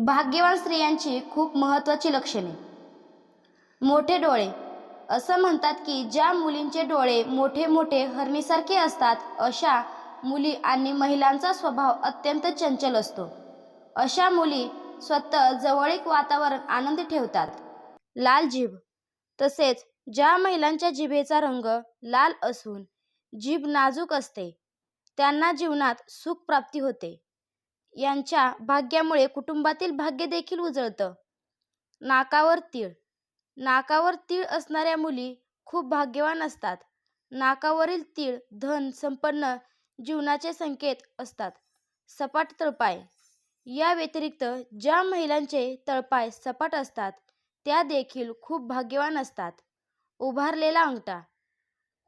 भाग्यवान स्त्रियांची खूप महत्त्वाची लक्षणे. मोठे डोळे. असं म्हणतात की ज्या मुलींचे डोळे मोठे मोठे हरणीसारखे असतात अशा मुली आणि महिलांचा स्वभाव अत्यंत चंचल असतो. अशा मुली स्वतः जवळीक वातावरण आनंदी ठेवतात. लाल जीभ. तसेच ज्या महिलांच्या जिभेचा रंग लाल असून जीभ नाजूक असते. त्यांना जीवनात सुख प्राप्ती होते. यांच्या भाग्यामुळे कुटुंबातील भाग्य देखील उजळतं. नाकावर तीळ. नाकावर तीळ असणाऱ्या मुली खूप भाग्यवान असतात. नाकावरील तीळ धन संपन्न जीवनाचे संकेत असतात. सपाट तळपाय. या व्यतिरिक्त ज्या महिलांचे तळपाय सपाट असतात त्या देखील खूप भाग्यवान असतात. उभारलेला अंगठा.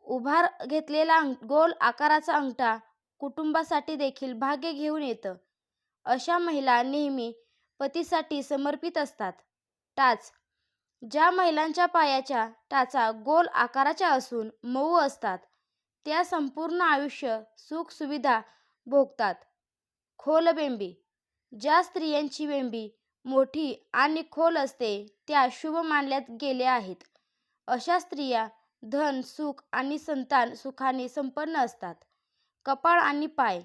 उभार घेतलेला अंग गोल आकाराचा अंगठा कुटुंबासाठी देखील भाग्य घेऊन येतं. अशा महिला नेहमी पतीसाठी समर्पित असतात. टाच. ज्या महिलांच्या पायाच्या टाचा गोल आकाराच्या असून मऊ असतात त्या संपूर्ण आयुष्य सुख सुविधा भोगतात. खोल बेंबी. ज्या स्त्रियांची बेंबी मोठी आणि खोल असते त्या शुभ मानल्यात गेल्या आहेत. अशा स्त्रिया धन सुख आणि संतान सुखाने संपन्न असतात. कपाळ आणि पाय.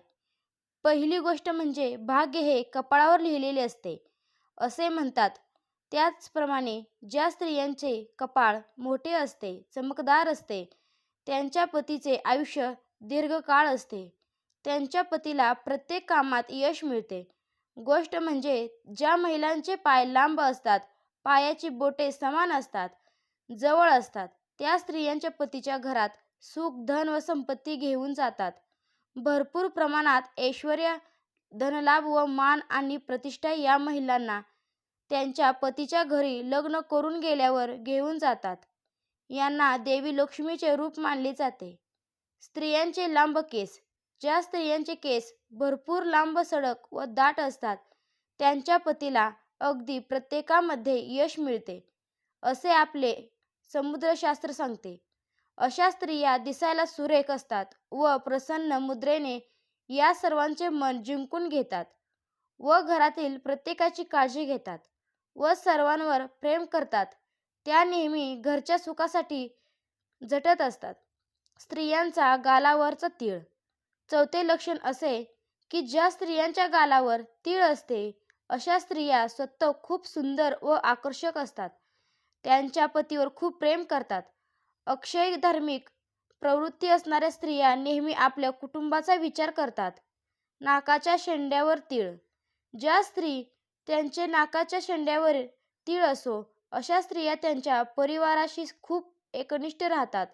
पहिली गोष्ट म्हणजे भाग्य हे कपाळावर लिहिलेले असते. असे म्हणतात. त्याचप्रमाणे ज्या स्त्रियांचे कपाळ मोठे असते चमकदार असते त्यांच्या पतीचे आयुष्य दीर्घकाळ असते. त्यांच्या पतीला प्रत्येक कामात यश मिळते. गोष्ट म्हणजे ज्या महिलांचे पाय लांब असतात पायाची बोटे समान असतात जवळ असतात त्या स्त्रियांच्या पतीच्या घरात सुख धन व संपत्ती घेऊन जातात. भरपूर प्रमाणात ऐश्वर धनलाभ व मान आणि प्रतिष्ठा या महिलांना त्यांच्या पतीच्या घरी लग्न करून गेल्यावर घेऊन जातात. यांना देवी लक्ष्मीचे रूप मानले जाते. स्त्रियांचे लांब केस. ज्या स्त्रियांचे केस भरपूर लांब सडक व दाट असतात त्यांच्या पतीला अगदी प्रत्येकामध्ये यश मिळते असे आपले समुद्रशास्त्र सांगते. अशा स्त्रिया दिसायला सुरेख असतात व प्रसन्न मुद्रेने या सर्वांचे मन जिंकून घेतात व घरातील प्रत्येकाची काळजी घेतात व सर्वांवर प्रेम करतात. त्या नेहमी घरच्या सुखासाठी झटत असतात. स्त्रियांचा गालावरचा तीळ. चौथे लक्षण असे की ज्या स्त्रियांच्या गालावर तीळ असते अशा स्त्रिया स्वतः खूप सुंदर व आकर्षक असतात. त्यांच्या पतीवर खूप प्रेम करतात. अक्षय धार्मिक प्रवृत्ती असणाऱ्या स्त्रिया नेहमी आपल्या कुटुंबाचा विचार करतात. नाकाच्या शेंड्यावर तीळ. ज्या स्त्री त्यांचे नाकाच्या शेंड्यावर तीळ असो अशा स्त्रिया त्यांच्या परिवाराशी खूप एकनिष्ठ राहतात.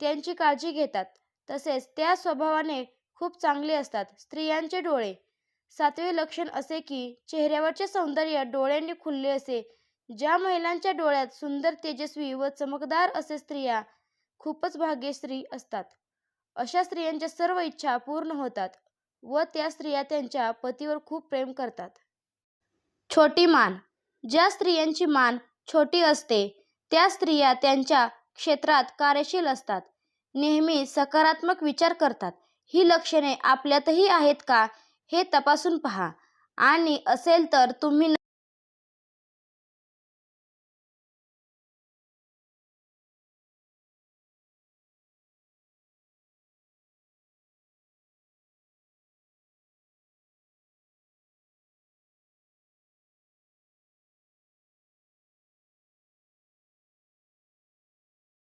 त्यांची काळजी घेतात. तसेच त्या स्वभावाने खूप चांगले असतात. स्त्रियांचे डोळे. सातवे लक्षण असे की चेहऱ्यावरचे सौंदर्य डोळ्यांनी खुलले असे ज्या महिलांच्या डोळ्यात सुंदर तेजस्वी व चमकदार असे स्त्रिया खूपच भाग्यश्री असतात. अशा स्त्रियांच्या सर्व इच्छा पूर्ण होतात व त्या स्त्रिया त्यांच्या पतीवर खूप प्रेम करतात. छोटी मान. ज्या स्त्रियांची मान छोटी असते त्या स्त्रिया त्यांच्या क्षेत्रात कार्यशील असतात. नेहमी सकारात्मक विचार करतात. ही लक्षणे आपल्यातही आहेत का हे तपासून पहा. आणि असेल तर तुम्ही